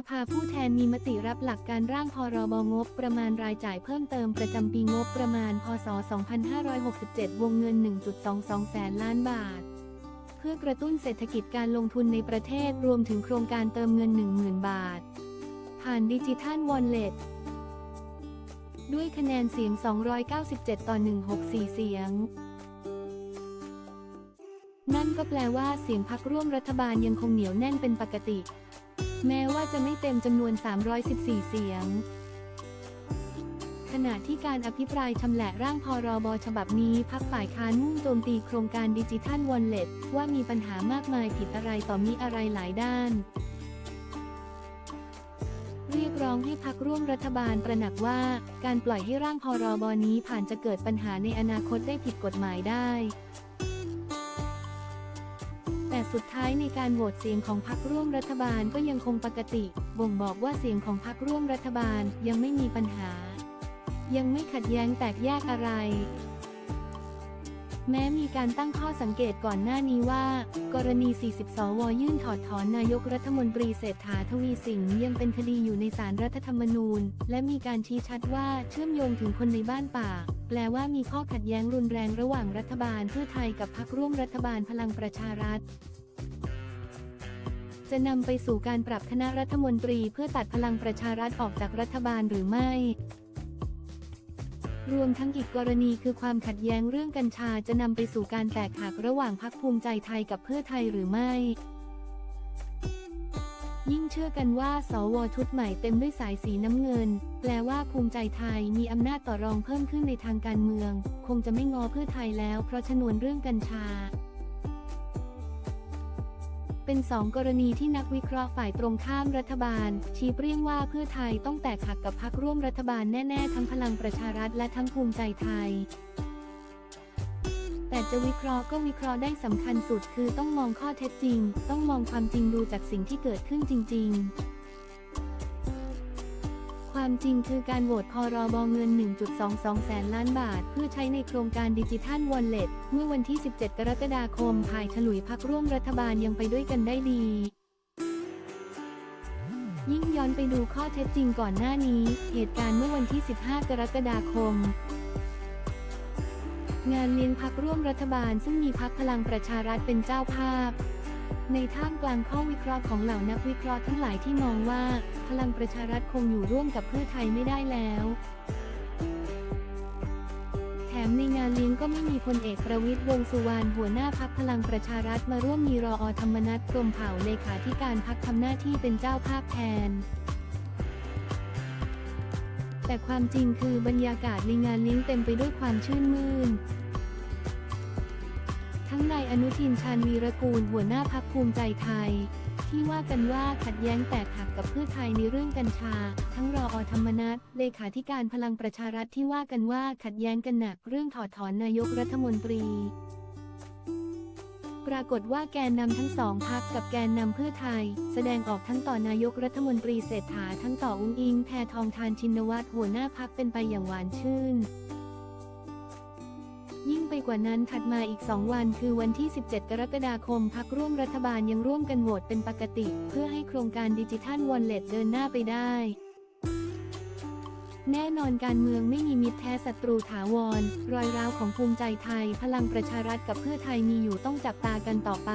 สภาผู้แทนมีมติรับหลักการร่างพรบงบประมาณรายจ่ายเพิ่มเติมประจำปีงบประมาณ พศ 2567 วงเงิน 1.22 แสนล้านบาท เพื่อกระตุ้นเศรษฐกิจการลงทุนในประเทศรวมถึงโครงการเติมเงิน 10,000 บาท ผ่านดิจิทัลวอลเล็ตด้วยคะแนนเสียง 297 ต่อ 164 เสียงนั่นก็แปลว่าเสียงพักร่วมรัฐบาลยังคงเหนียวแน่นเป็นปกติ แม้ว่าจะไม่เต็มจำนวน 314 เสียง ขณะที่การอภิปรายชำแหละร่างพรบฉบับนี้พักฝ่ายค้านมุ่งโจมตีโครงการดิจิทัลวอลเล็ตว่ามีปัญหามากมายผิดอะไรต่อมีอะไรหลายด้านเรียกร้องให้พักร่วมรัฐบาลตระหนักว่า การปล่อยให้ร่างพรบนี้ผ่านจะเกิดปัญหาในอนาคตได้ผิดกฎหมายได้ แต่สุดท้ายในการโหวตเสียงของพรรคร่วมรัฐบาลก็ยังคงปกติ บ่งบอกว่าเสียงของพรรคร่วมรัฐบาลยังไม่มีปัญหา ยังไม่ขัดแย้งแตกแยกอะไร แม้มีการตั้งข้อสังเกตก่อนหน้านี้ว่า กรณี 40 สว ยื่นถอดถอนนายกรัฐมนตรีเศรษฐาทวีสินยังเป็นคดีอยู่ในศาลรัฐธรรมนูญ และมีการชี้ชัดว่าเชื่อมโยงถึงคนในบ้านป่า แปลว่ามีข้อขัดแย้งรุนแรงระหว่างรัฐบาลเพื่อไทยกับพรรคร่วมรัฐบาลพลังประชารัฐจะนำไปสู่การปรับคณะรัฐมนตรีเพื่อตัดพลังประชารัฐออกจากรัฐบาลหรือไม่ รวมทั้งอีกกรณีคือความขัดแย้งเรื่องกัญชาจะนำไปสู่การแตกหักระหว่างพรรคภูมิใจไทยกับเพื่อไทยหรือไม่ ยิ่งเชื่อกันว่า สวชุดใหม่เต็มด้วยสายสีน้ำเงิน แปลว่าภูมิใจไทยมีอำนาจต่อรองเพิ่มขึ้นในทางการเมือง คงจะไม่งอเพื่อไทยแล้วเพราะชนวนเรื่องกัญชา เป็นสองกรณีที่นักวิเคราะห์ฝ่ายตรงข้ามรัฐบาล ชี้เปรี้ยงว่าเพื่อไทยต้องแตกหักกับพรรคร่วมรัฐบาลแน่ๆทั้งพลังประชารัฐและทั้งภูมิใจไทย แต่จะวิเคราะห์ก็วิเคราะห์ได้สำคัญสุดคือต้องมองข้อเท็จจริง ต้องมองความจริงดูจากสิ่งที่เกิดขึ้นจริง ๆ ความจริงคือการโหวตพรบงเงิน 1.22 แสนล้านบาท เพื่อใช้ในโครงการดิจิทัลวอลเล็ตเมื่อวันที่ 17 กรกฎาคมภายฉลุยพักร่วมรัฐบาลยังไปด้วยกันได้ดี ยิ่งย้อนไปดูข้อเท็จจริงก่อนหน้านี้ เหตุการณ์เมื่อวันที่ 15 กรกฎาคมงานเลี้ยงพักร่วมรัฐบาลซึ่งมีพักพลังประชารัฐเป็นเจ้าภาพ ในท่ามกลางข้อวิเคราะห์ของเหล่านักวิเคราะห์ทั้งหลายที่มองว่า พลังประชารัฐคงอยู่ร่วมกับเพื่อไทยไม่ได้แล้ว แถมในงานเลี้ยงก็ไม่มีพลเอกประวิตรวงสุวรรณหัวหน้าพักพลังประชารัฐมาร่วมมีรออธรรมนัฐกรมเผ่าเลขาธิการพักทำหน้าที่เป็นเจ้าภาพแทนแต่ความจริงคือบรรยากาศในงานเลี้ยงเต็มไปด้วยความชื่นมื่น ทั้งนายอนุทินชาญวีรกูลหัวหน้าพักภูมิใจไทย ที่ว่ากันว่าขัดแย้งแตกหักกับเพื่อไทยในเรื่องกัญชา ทั้งรออธรรมนัฐเลขาธิการพลังประชารัฐที่ว่ากันว่าขัดแย้งกันหนักเรื่องถอดถอนนายกรัฐมนตรีปรากฏว่าแกนนำทั้งสองพักกับแกนนำเพื่อไทย แสดงออกทั้งต่อนายกรัฐมนตรีเศรษฐาทั้งต่ออุ้งอิงแพทองทานชินวัตรหัวหน้าพักเป็นไปอย่างหวานชื่น ไปกว่านั้นถัดมาอีก 2 วันคือวันที่ 17 กรกฎาคมพักร่วมรัฐบาลยังร่วมกันโหวตเป็นปกติ เพื่อให้โครงการดิจิทัลวอลเล็ตเดินหน้าไปได้แน่นอนการเมืองไม่มีมิตรแท้ศัตรูถาวร รอยร้าวของภูมิใจไทย พลังประชารัฐกับเพื่อไทยมีอยู่ต้องจับตากันต่อไป